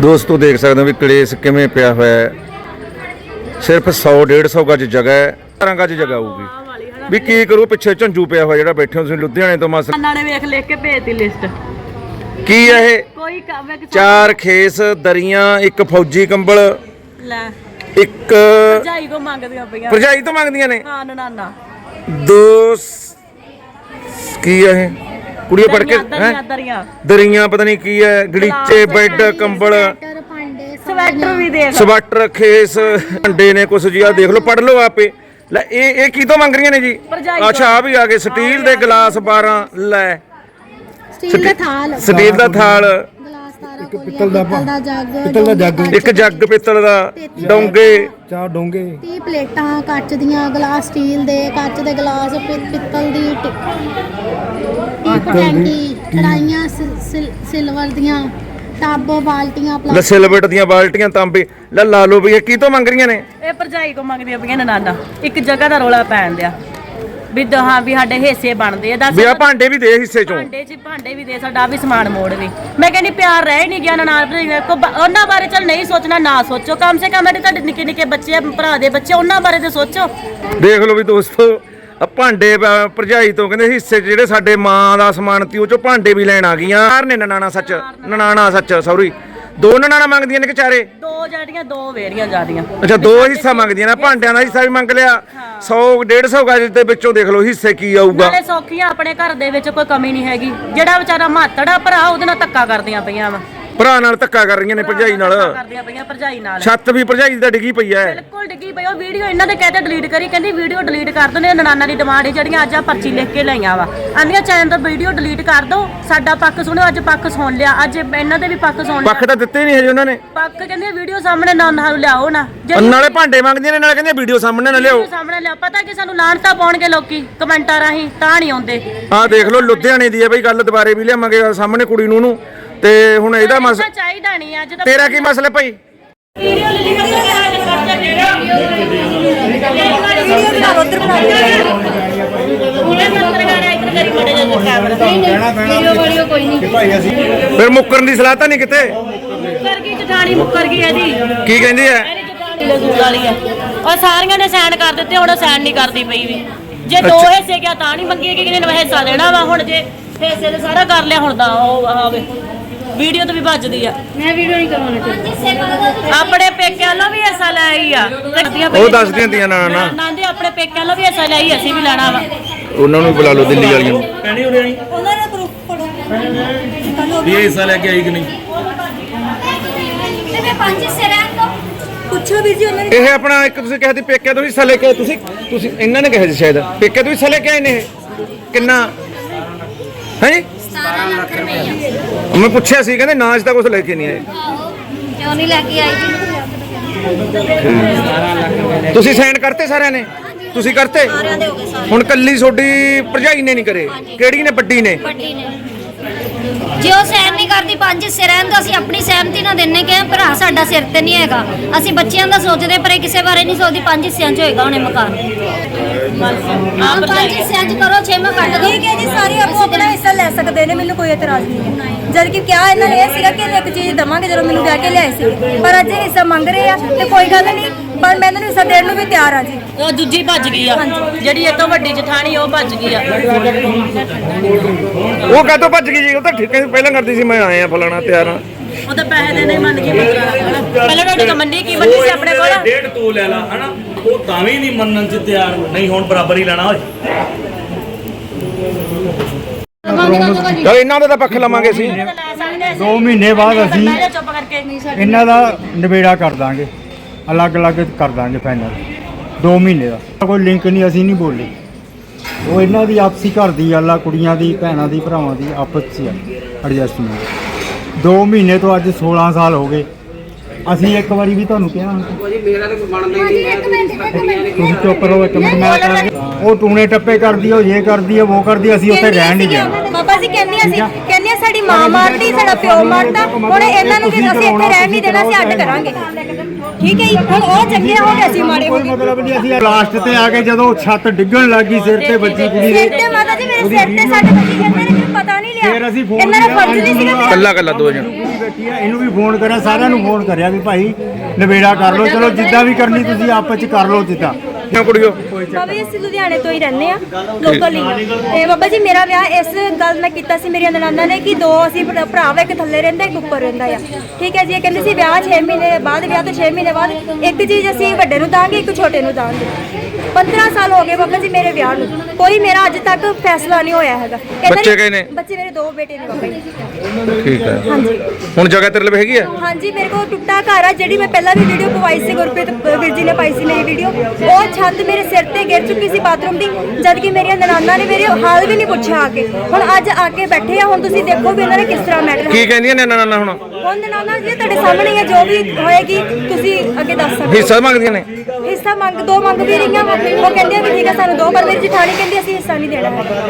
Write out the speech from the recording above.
ਦੋਸਤੋ ਦੇਖ ਸਕਦੇ ਹੋ ਵੀ ਕਲੇਸ਼ ਕਿਵੇਂ ਪਿਆ ਹੋਇਆ ਹੈ। ਸਿਰਫ 100 150 ਗਜ ਜਗ੍ਹਾ ਹੈ 12 ਗਜ ਜਗ੍ਹਾ ਹੋਊਗੀ। ਵੀ ਕੀ ਕਰੂ ਪਿੱਛੇ ਝੰਜੂ ਪਿਆ ਹੋਇਆ ਜਿਹੜਾ ਬੈਠੇ ਹੋ ਤੁਸੀਂ ਲੁਧਿਆਣੇ ਤੋਂ ਮਸ ਨਾਨਾ ਨੇ ਵੇਖ ਲਿਖ ਕੇ ਭੇਜਤੀ ਲਿਸਟ ਕੀ ਹੈ ਇਹ? ਕੋਈ ਕੰਮ ਕਿ ਚਾਰ ਖੇਸ ਦਰੀਆਂ ਇੱਕ ਫੌਜੀ ਕੰਬਲ ਲੈ। ਇੱਕ ਜਾਈ ਕੋ ਮੰਗਦੀਆਂ ਪਈਆਂ। ਭਰਜਾਈ ਤੋਂ ਮੰਗਦੀਆਂ ਨੇ? ਹਾਂ ਨਾਨਾ ਦੋ ਸ- ਕੀ ਹੈ ਇਹ? ਕੁੜੀਆਂ ਪੜ ਕੇ ਦਰੀਆਂ ਹੈ? ਦਰੀਆਂ ਦਰੀਆਂ। ਪਤਾ ਨਹੀਂ ਕੀ ਹੈ ਗਲੀਚੇ ਬੈੱਡ ਕੰਬਲ। ਸਵੈਟਰ ਵੀ ਦੇਖ ਸਵਾਟਰ ਖੇਸ ਢੰਡੇ ਨੇ ਕੁਛ ਜੀ ਆ ਦੇਖ ਲਓ ਪੜ ਲਓ ਆਪੇ। ਲੈ ਇਹ ਇਹ ਕੀ ਤੋਂ ਮੰਗ ਰਹੀਆਂ ਨੇ ਜੀ? ਭਰਜਾਈ ਤੋਂ। ਅੱਛਾ ਆ ਵੀ ਆ ਗਏ ਸਟੀਲ ਦੇ ਗਲਾਸ 12 ਲੈ। ਸਟੀਲ ਦਾ ਥਾਲ। ਸਟੀਲ ਦਾ ਥਾਲ। ਗਲਾਸ ਤਾਰਾ ਇੱਕ ਪਿੱਤਲ ਦਾ ਪਿੱਤਲ ਦਾ ਜੱਗ ਪਿੱਤਲ ਦਾ ਜੱਗ। ਇੱਕ ਜੱਗ ਪਿੱਤਲ ਦਾ ਡੋਂਗੇ। ਚਾਰ ਡੋਂਗੇ। 30 ਪਲੇਟਾਂ ਕੱਚ ਦੀਆਂ ਗਲਾਸ ਸਟੀਲ ਦੇ ਕੱਚ ਦੇ ਗਲਾਸ ਪਿ- ਪਿੱਤਲ ਦੀ ਕੜਾਈਆਂ ਸਿਲਵਰ ਦੀਆਂ ਟੱਬ ਬਾਲਟੀਆਂ ਲੈ ਪਲਾਸਟਿਕ ਸਿਲਵਰ ਦੀਆਂ ਬਾਲਟੀਆਂ ਤਾਂਬੇ ਲੈ ਲਾ ਲਓ ਵੀ ਇਹ ਕੀ ਤੋਂ ਮੰਗ ਰਹੀਆਂ ਨੇ? ਇਹ ਭਰਜਾਈ ਕੋ ਮੰਗਦੀਆਂ ਪਈਆਂ ਨੇ ਨਾਨਾ। ਇੱਕ ਜਗ੍ਹਾ ਦਾ ਰੋਲਾ ਪੈਣ ਦਿਆ। ਵੀ ਦਹਾਂ ਵੀ ਸਾਡੇ ਹਿੱਸੇ ਬਣਦੇ ਆ ਦੱਸ ਵੀ ਆ ਭਾਂਡੇ ਵੀ ਦੇ ਹਿੱਸੇ ਚੋਂ। ਭਾਂਡੇ ਚ ਭਾਂਡੇ ਵੀ ਦੇ ਸਾਡਾ ਵੀ ਸਮਾਨ ਮੋੜ ਵੀ ਮੈਂ ਕਹਿੰਦੀ ਪਿਆਰ ਰਹਿ ਹੀ ਨਹੀਂ ਗਿਆ ਨਾਲ ਭਰਜਾਈ ਨਾਲ। ਕੋ ਬ- ਉਹਨਾਂ ਬਾਰੇ ਚੱਲ ਨਹੀਂ ਸੋਚਣਾ ਨਾ ਸੋਚੋ। ਕਮ ਸੇ ਕਮ ਤੁਹਾਡੇ ਨਿੱਕੇ ਨਿੱਕੇ ਬੱਚੇ ਆ ਭਰਾ ਦੇ ਬੱਚੇ ਉਹਨਾਂ ਬਾਰੇ ਤੇ ਸੋਚੋ। ਦੇਖ ਲਓ ਵੀ ਦੋਸਤੋ ਆ ਭਾਂਡੇ ਭਰਜਾਈ ਤੋਂ ਕਹਿੰਦੇ ਹਿੱਸੇ 'ਚ ਜਿਹੜੇ ਸਾਡੇ ਮਾਂ ਦਾ ਸਮਾਨ ਤੀ ਉਹ ਚੋਂ ਭਾਂਡੇ ਵੀ ਲੈਣ ਆ ਗਈਆਂ। ਚਾਰ ਨੇ ਨਨਾਣਾ ਸੱਚ ਨਨਾਣਾ। ਸੱਚ ਸੌਰੀ। ਦੋ ਨਨਾਣਾ ਮੰਗਦੀਆਂ ਨੇ ਕਿ ਚਾਰੇ? ਦੋ ਜਿਹੜੀਆਂ ਦੋ ਵੇਰੀਆਂ ਜਾਂਦੀਆਂ ਅੱਛਾ ਦੋ ਹਿੱਸਾ ਮੰਗਦੀਆਂ ਨੇ ਭਾਂਡਿਆਂ ਦਾ ਹਿੱਸਾ ਵੀ ਮੰਗ ਲਿਆ। 100 150 ਗਜ ਦੇ ਵਿੱਚੋਂ ਦੇਖ ਲਓ ਹਿੱਸੇ ਕੀ ਆਊਗਾ। ਨਾਲੇ ਸੌਖੀਆਂ ਆਪਣੇ ਘਰ ਦੇ ਵਿੱਚ ਕੋਈ ਕਮੀ ਨਹੀਂ ਹੈਗੀ। ਜਿਹੜਾ ਵਿਚਾਰਾ ਮਾਤੜਾ ਭਰਾ ਉਹਦੇ ਨਾਲ ਧੱਕਾ ਕਰਦੀਆਂ ਪਈਆਂ ਵਾ। ਭਰਾ ਨਾਲ ਧੱਕਾ ਕਰ ਰਹੀਆਂ ਨੇ ਭਰਜਾਈ ਨਾਲ। ਕਰਦੀਆਂ ਪਈਆਂ ਭਰਜਾਈ ਨਾਲ। ਛੱਤ ਵੀ ਭਰਜਾਈ ਦਾ ਡਿੱਗੀ ਪਈ ਐ। ਬਿਲਕੁਲ ਡਿੱਗੀ ਪਈ ਉਹ ਵੀਡੀਓ ਇਹਨਾਂ ਦੇ ਕਹਤੇ ਡਿਲੀਟ ਕਰੀ ਕਹਿੰਦੀ ਵੀਡੀਓ ਡਿਲੀਟ ਕਰ ਦੋ ਨੇ ਨਨਾਨਾ ਦੀ ਡਿਮਾਂਡ ਜਿਹੜੀਆਂ ਅੱਜ ਆ ਪਰਚੀ ਲਿਖ ਕੇ ਲਈਆਂ ਵਾ। ਆਂਦੀਆਂ ਚੈਨਲ ਤੋਂ ਵੀਡੀਓ ਡਿਲੀਟ ਕਰ ਦੋ ਸਾਡਾ ਪੱਖ ਸੁਣੋ ਅੱਜ ਪੱਖ ਸੁਣ ਲਿਆ ਅੱਜ ਇਹਨਾਂ ਦੇ ਵੀ ਪੱਖ ਸੁਣ ਲਿਆ। ਪੱਖ ਤਾਂ ਦਿੱਤੇ ਨਹੀਂ ਹਜੇ ਉਹਨਾਂ ਨੇ। ਪੱਖ ਕਹਿੰਦੀ ਵੀਡੀਓ ਸਾਹਮਣੇ ਨਾ ਨਾ ਲਿਆਓ ਨਾ। ਨਾਲੇ ਭਾਂਡੇ ਮੰਗਦੀਆਂ ਨੇ ਨਾਲੇ ਕਹਿੰਦੇ ਵੀਡੀਓ ਸਾਹਮਣੇ ਨਾ ਲਿਆਓ। ਸਾਹਮਣੇ ਲਿਆਓ। ਪਤਾ ਕਿ ਸਾਨੂੰ ਲਾਣਤਾ ਪਾਉਣਗੇ ਲੋਕੀ ਕਮੈਂਟਾਂ ਰਾਹੀਂ ਤਾਂ ਨਹੀਂ ਆਉਂਦੇ। ਆਹ ਦੇਖ ਲਓ ਲੁਧਿਆਣੇ ਦੀ ਹੈ ਬਈ ਗੱਲ ਦੁਬਾਰੇ ਵੀ ਲਿਆਵਾਂਗੇ ਸਾਹਮਣੇ ਕੁੜੀ ਨੂੰ ਨੂੰ ਤੇ ਹੁਣ ਇਹਦਾ ਮਸ ਤਾਂ ਚਾਹੀਦਾ ਨਹੀਂ ਅੱਜ ਤਾਂ ਤੇਰਾ ਕੀ ਮਸਲਾ ਭਾਈ? ਵੀਡੀਓ ਲਿਖ ਕੇ ਫਿਰ ਮੁੱਕਰਨ ਦੀ ਸਲਾਹ ਤਾਂ ਨਹੀਂ ਕਿਤੇ? ਮੁੱਕਰ ਗਈ ਜਠਾਣੀ ਮੁੱਕਰ ਗਈ ਇਹਦੀ ਕੀ ਕਹਿੰਦੀ ਐ ਵਾਲੀ ਉਹ ਸਾਰੀਆਂ ਨੇ ਸਾਈਨ ਕਰ ਦਿੱਤੇ ਹੁਣ ਸਾਈਨ ਨਹੀਂ ਕਰਦੀ ਪਈ ਵੀ। ਜੇ ਦੋ ਹਿੱਸੇ ਗਿਆ ਤਾਂ ਨਹੀਂ ਮੰਗੀ ਕਿ ਕਿਨੇ ਹਿੱਸਾ ਦੇਣਾ ਵਾ। ਹੁਣ ਜੇ ਹਿੱਸੇ ਤੇ ਸਾਰਾ ਕਰ ਲਿਆ ਹੁਣ ਤਾਂ ਉਹ ਆਵੇ ਵੀਡੀਓ ਤੇ ਵੀ ਵੱਜਦੀ ਆ। ਮੈਂ ਵੀਡੀਓ ਨਹੀਂ ਕਰਵਾਉਣਾ ਆਪਣੇ ਪੇਕਿਆਂ ਲੋ ਵੀ ਹਿੱਸਾ ਲੈ ਆਈ ਆ। ਉਹ ਦੱਸਦੀਆਂ ਦੀਆਂ ਨਾ ਨਾ। ਨਾਂਦੇ ਆਪਣੇ ਪੇਕਿਆਂ ਲੋ ਵੀ ਹਿੱਸਾ ਲੈ ਆਈ ਅਸੀਂ ਵੀ ਲੈਣਾ ਵਾ। ਉਹਨਾਂ ਨੂੰ ਵੀ ਬੁਲਾ ਲਓ ਦਿੱਲੀ ਵਾਲੀਆਂ ਨੂੰ। ਪੈਣੀ ਉਰੇ ਆਈ? ਉਹਨਾਂ ਨੇ ਪ੍ਰੂਫ ਵੀ ਇਹ ਹਿੱਸਾ ਲੈ ਕੇ ਆਈ ਕਿ ਨਹੀਂ? ਪੁੱਛੋ ਵੀ ਜੀ ਉਹਨਾਂ ਇਹ ਆਪਣਾ ਇੱਕ ਤੁਸੀਂ ਕਿਹਾ ਸੀ ਪੇਕਿਆਂ ਤੋਂ ਹਿੱਸਾ ਲੈ ਕੇ ਤੁਸੀਂ ਤੁਸੀਂ ਇਹਨਾਂ ਨੇ ਕਿਹਾ ਸੀ ਸ਼ਾਇਦ। ਪੇਕਿਆਂ ਤੋਂ ਹਿੱਸਾ ਲੈ ਕੇ ਆਏ ਨੇ ਇਹ। ਕਿੰਨਾ? ਹੈ? ਜੀ 17 ਲੱਖ ਰੁਪਏ ਮੈਂ ਪੁੱਛਿਆ ਸੀ ਕਹਿੰਦੇ ਨਾ ਅੱਜ ਤਾਂ ਕੁਝ ਲੈ ਕੇ ਨਹੀਂ ਆਏ। ਕਿਉਂ ਨਹੀਂ ਲੈ ਕੇ ਆਈ ਜੀ? ਤੁਸੀਂ ਸਾਈਨ ਕਰਤੇ ਸਾਰਿਆਂ ਨੇ? ਤੁਸੀਂ ਕਰਤੇ? ਸਾਰਿਆਂ ਦੇ ਹੋ ਗਏ ਸਾਰੇ। ਹੁਣ ਕੱਲੀ ਤੁਹਾਡੀ ਭਰਜਾਈ ਨੇ ਨਹੀਂ ਕਰੇ। ਕਿਹੜੀ ਨੇ? ਵੱਡੀ ਨੇ? ਵੱਡੀ ਨੇ। ਜੇ ਉਹ ਸਹਿਣ ਨਹੀਂ ਕਰਦੀ, ਪੰਜ ਹਿੱਸੇ ਰਹਿਣ ਤਾਂ ਅਸੀਂ ਆਪਣੀ ਸਹਿਮਤੀ ਨਾਲ ਦਿੰਨੇ ਕਿ ਭਰਾ ਸਾਡਾ ਸਿਰ ਤੇ ਨਹੀਂ ਹੈਗਾ। ਅਸੀਂ ਬੱਚਿਆਂ ਦਾ ਸੋਚਦੇ, ਪਰ ਇਹ ਕਿਸੇ ਬਾਰੇ ਨਹੀਂ ਸੋਚਦੀ, ਪੰਜ ਹਿੱਸਿਆਂ 'ਚ ਹੋਏਗਾ ਉਹਨੇ ਮਕਾਨ। ਹਾਂ, ਪੰਜ ਹਿੱਸਿਆਂ 'ਚ ਕਰੋ ਛੇਵਾਂ ਕੱਟ ਦੋ। ਠੀਕ ਹੈ ਜੀ, ਸਾਰੇ ਆਪੋ ਆਪਣਾ ਹਿੱਸਾ ਲੈ ਸਕਦੇ ਨੇ, ਮੈਨੂੰ ਕੋਈ ਇਤਰਾਜ਼ ਨਹੀਂ ਹੈ। ਜਦ ਕਿ ਕਿਹਾ ਇਹਨਾਂ ਨੇ ਇਹ ਸੀਗਾ ਕਿ ਇੱਕ ਚੀਜ਼ ਦਵਾਂਗੇ, ਜਦੋਂ ਮੈਨੂੰ ਵਿਆਹ ਕੇ ਲਿਆਏ ਸੀ ਪਰ ਅੱਜ ਇਹ ਹਿੱਸਾ ਮੰਗ ਰਹੇ ਆ, ਤੇ ਕੋਈ ਗੱਲ ਨਹੀਂ ਪਰ ਮੈਂ ਇਹਨਾਂ ਨੂੰ ਹਿੱਸਾ ਦੇਣ ਨੂੰ ਵੀ ਤਿਆਰ ਆ ਜੀ। ਉਹ ਦੂਜੀ ਭੱਜ ਗਈ ਆ। ਜਿਹੜੀ ਇਹ ਤੋਂ ਵੱਡੀ ਜਠਾਣੀ ਉਹ ਭੱਜ ਗਈ ਆ। ਉਹ ਕਾਹਤੋਂ ਭੱਜ ਗਈ ਜੀ? ਉਹ ਤਾਂ ਠੇਕੇ ਪਹਿਲਾਂ ਕਰਦੀ ਸੀ ਮੈਂ ਆਇਆ ਫਲਾਣਾ ਤਿਆਰ ਆ। ਉਹ ਤਾਂ ਪੈਸੇ ਦੇਣੇ ਮੰਨ ਗਈ ਪਹਿਲਾਂ ਤੁਹਾਡੀ ਕਮੰਡੀ ਕੀ ਮੰਨੀ ਸੀ ਆਪਣੇ ਕੋਲ? ਡੇਢ ਤੂੰ ਲੈ ਲਾ ਹਨਾ? ਉਹ ਤਾਂ ਵੀ ਨਹੀਂ ਮੰਨਣ ਚ ਤਿਆਰ। ਨਹੀਂ ਹੁਣ ਬਰਾਬਰ ਹੀ ਲੈਣਾ ਓਏ। ਚਲ ਇਹਨਾਂ ਦਾ ਤਾਂ ਪੱਖ ਲਵਾਂਗੇ ਅਸੀਂ। ਦੋ ਮਹੀਨੇ ਬਾਅਦ ਅਸੀਂ ਚੁੱਪ ਕਰਕੇ। ਇਹਨਾਂ ਦਾ ਨਿਬੇੜਾ ਕਰ ਦਾਂਗੇ। ਅਲੱਗ-ਅਲੱਗ ਕਰ ਦਾਂਗੇ ਫਾਈਨਲ 2 ਮਹੀਨੇ ਦਾ। ਕੋਈ ਲਿੰਕ ਨਹੀਂ ਅਸੀਂ ਨਹੀਂ ਬੋਲੇ। ਉਹ ਇਹਨਾਂ ਦੀ ਆਪਸੀ ਘਰ ਦੀ ਗੱਲ ਆ ਕੁੜੀਆਂ ਦੀ ਭੈਣਾਂ ਦੀ ਭਰਾਵਾਂ ਦੀ ਆਪਸ 'ਚ ਆ ਐਡਜਸਟਮੈਂਟ 2 ਮਹੀਨੇ ਤੋਂ ਅੱਜ 16 ਸਾਲ ਹੋ ਗਏ। ਅਸੀਂ ਇੱਕ ਵਾਰੀ ਵੀ ਤੁਹਾਨੂੰ ਕਿਹਾ ਤੁਸੀਂ ਚੁੱਪ ਰਹੋ ਇੱਕ ਮਿੰਟ ਮੈਂ ਕਰਾਂਗੇ ਉਹ ਟੂਣੇ ਟੱਪੇ ਕਰਦੀ ਉਹ ਇਹ ਕਰਦੀ ਉਹ ਉਹ ਕਰਦੀ ਅਸੀਂ ਉੱਥੇ ਰਹਿਣ ਨਹੀਂ ਦੇਣਾ ਬਾਬਾ ਜੀ ਕਹਿੰਦੇ ਅਸੀਂ ਕਹਿੰਦੇ ਸਾਡੀ ਮਾਂ ਮਾਰਦੀ ਸਾਡਾ ਪਿਓ ਮਾਰਦਾ। ਹੁਣ ਇਹਨਾਂ ਨੂੰ ਵੀ ਅਸੀਂ ਇੱਥੇ ਰਹਿਣ ਨਹੀਂ ਦੇਣਾ ਅਸੀਂ ਅੱਡ ਕਰਾਂਗੇ। ਠੀਕ ਹੈ ਜੀ ਹੁਣ ਉਹ ਚੰਗੇ ਹੋ ਗਏ ਅਸੀਂ ਮਾੜੇ ਹੋ ਕੋਈ ਗਏ ਮਤਲਬ ਨਹੀਂ ਅਸੀਂ ਲਾਸਟ ਤੇ ਆ ਕੇ ਜਦੋਂ ਛੱਤ ਡਿੱਗਣ ਲੱਗੀ ਸਿਰ ਤੇ ਵੱਜੀ ਕੁੜੀ ਦੇ। ਸਿਰ ਤੇ ਮਾਤਾ ਜੀ ਮੇਰੇ ਸਿਰ ਤੇ ਸਾਡੇ ਬੱਚੇ ਕਹਿੰਦੇ ਨੇ ਕਿ ਪਤਾ ਨਹੀਂ ਲਿਆ। ਫਿਰ ਅਸੀਂ ਫੋਨ ਇਹਨਾਂ ਦਾ ਫਰਜ਼ ਨਹੀਂ ਸੀਗਾ ਮੇਰਾ ਕੱਲਾ ਕੱਲਾ ਦੋ ਜਣ। ਕੁੜੀ ਬੈਠੀ ਆ ਇਹਨੂੰ ਵੀ ਫੋਨ ਕਰਿਆ ਸਾਰਿਆਂ ਨੂੰ ਫੋਨ ਕਰਿਆ ਵੀ ਭਾਈ ਨਵੇੜਾ ਕਰ ਲਓ ਚਲੋ ਜਿੱਦਾਂ ਵੀ ਕਰਨੀ ਤੁਸੀਂ ਆਪਸ ਚ ਕਰ ਲਓ ਜਿੱਦਾਂ। ਨਾ ਕੁੜੀਓ? ਬਾਬਾ ਜੀ, ਅਸੀਂ ਲੁਧਿਆਣੇ ਤੋਂ ਹੀ ਰਹਿੰਦੇ ਆ ਲੋਕਲ ਹੀ ਤੇ ਬਾਬਾ ਜੀ, ਮੇਰਾ ਵਿਆਹ ਇਸ ਗੱਲ ਮੈਂ ਕੀਤਾ ਸੀ, ਮੇਰੀਆਂ ਨਨਾਨਾ ਨੇ ਕਿ ਦੋ ਅਸੀਂ ਭਰਾ ਭਰਾ ਵਾ, ਇੱਕ ਥੱਲੇ ਰਹਿੰਦਾ, ਇੱਕ ਉੱਪਰ ਰਹਿੰਦਾ ਆ। ਠੀਕ ਹੈ ਜੀ, ਇਹ ਕਹਿੰਦੇ ਸੀ ਵਿਆਹ 6 ਮਹੀਨੇ ਬਾਅਦ, ਵਿਆਹ ਤੋਂ 6 ਮਹੀਨੇ ਬਾਅਦ ਇੱਕ ਚੀਜ਼ ਅਸੀਂ ਵੱਡੇ ਨੂੰ ਦਾਂਗੇ, ਇੱਕ ਛੋਟੇ ਨੂੰ ਦਾਂਗੇ। 15 ਸਾਲ ਹੋ ਗਏ ਬਾਬਾ ਜੀ ਮੇਰੇ ਵਿਆਹ ਨੂੰ। ਕੋਈ ਮੇਰਾ ਅੱਜ ਤੱਕ ਫੈਸਲਾ ਨਹੀਂ ਹੋਇਆ ਹੈਗਾ। ਇਹਨਾਂ ਬੱਚੇ ਕਿੰਨੇ ਨੇ? ਬੱਚੇ ਮੇਰੇ ਦੋ ਬੇਟੇ ਨੇ ਬਾਬਾ ਜੀ। ਠੀਕ ਹੈ। ਹਾਂਜੀ। ਹੁਣ ਜਗ੍ਹਾ ਤੇਰੇ ਲਈ ਹੈਗੀ ਆ ਹਾਂਜੀ ਮੇਰੇ ਕੋਲ ਟੁੱਟਾ ਘਰ ਆ ਜਿਹੜੀ ਮੈਂ ਪਹਿਲਾਂ ਵੀ ਵੀਡੀਓ ਪਵਾਈ ਸੀ ਗੁਰਪ੍ਰੀਤ ਅ, ਵੀਰ ਜੀ ਨੇ ਪਾਈ ਸੀ ਮੇਰੀ ਵੀਡੀਓ ਉਹ ਛੱਤ ਮੇਰੇ ਸਿਰ ਤੇ ਗਿਰ ਚੁੱਕੀ ਸੀ ਬਾਥਰੂਮ ਦੀ ਜਦ ਕਿ ਮੇਰੀਆਂ ਨਨਾਨਾ ਨੇ ਮੇਰੇ ਹਾਲ ਵੀ ਨਹੀਂ ਪੁੱਛਿਆ ਆ ਕੇ। ਹੁਣ ਅੱਜ ਆ ਕੇ ਬੈਠੇ ਆ ਹੁਣ ਤੁਸੀਂ ਦੇਖੋ ਵੀ ਉਹਨਾਂ ਨੇ ਕਿਸ ਤਰ੍ਹਾਂ ਮੈਟਰ ਕੀ ਕਹਿੰਦੀਆਂ ਨੇ ਨਾਨਾ ਹੁਣ? ਹੁਣ ਨਨਾਨਾ ਜੀ ਤੁਹਾਡੇ ਸਾਹਮਣੇ ਹੀ ਜੋ ਵੀ ਹੋਏਗੀ ਤੁਸੀਂ ਅੱਗੇ ਦੱਸ ਸਕਦੇ ਹਿੱਸਾ ਮੰਗਦੀਆਂ ਨੇ? ਹਿੱਸਾ ਮੰਗ ਦੋ ਮੰਗ ਵੀ ਰਹੀਆਂ ਉਹ ਕਹਿੰਦੇ ਵੀ ਠੀਕ ਹੈ ਸਾਨੂੰ ਦੋ ਪਰ ਮੇਰੀ ਜਠਾਣੀ ਕਹਿੰਦੀ ਅਸੀਂ ਹਿੱਸਾ ਨਹੀਂ ਦੇਣਾ ਹੈ